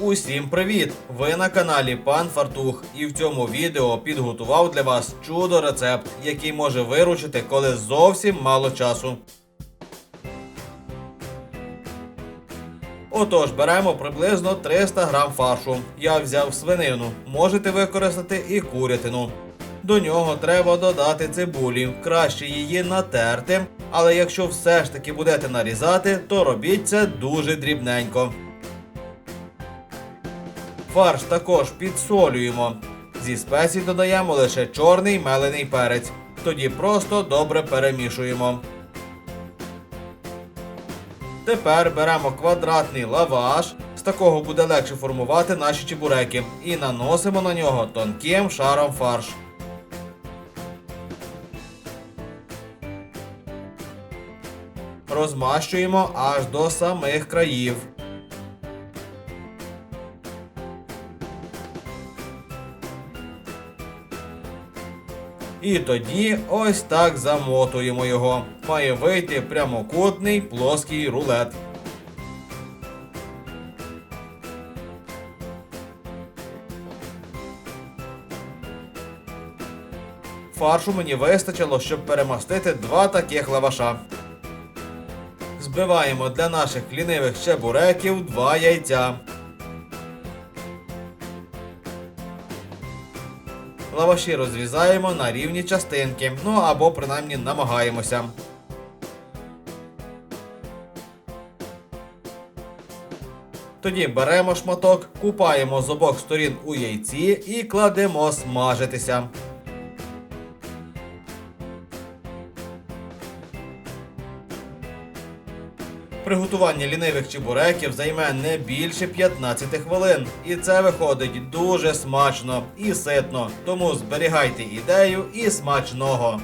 Усім привіт! Ви на каналі Пан Фартух, і в цьому відео підготував для вас чудо рецепт, який може виручити, коли зовсім мало часу. Отож, беремо приблизно 300 грам фаршу. Я взяв свинину. Можете використати і курятину. До нього треба додати цибулі. Краще її натерти, але якщо все ж таки будете нарізати, то робіть це дуже дрібненько. Фарш також підсолюємо. Зі спецій додаємо лише чорний мелений перець. Тоді просто добре перемішуємо. Тепер беремо квадратний лаваш. З такого буде легше формувати наші чебуреки. І наносимо на нього тонким шаром фарш. Розмащуємо аж до самих країв. І тоді ось так замотуємо його. Має вийти прямокутний плоский рулет. Фаршу мені вистачило, щоб перемастити два таких лаваша. Збиваємо для наших лінивих чебуреків два яйця. Лаваші розрізаємо на рівні частинки, ну або принаймні намагаємося. Тоді беремо шматок, купаємо з обох сторін у яйці і кладемо смажитися. Приготування лінивих чебуреків займе не більше 15 хвилин. І це виходить дуже смачно і ситно. Тому зберігайте ідею і смачного.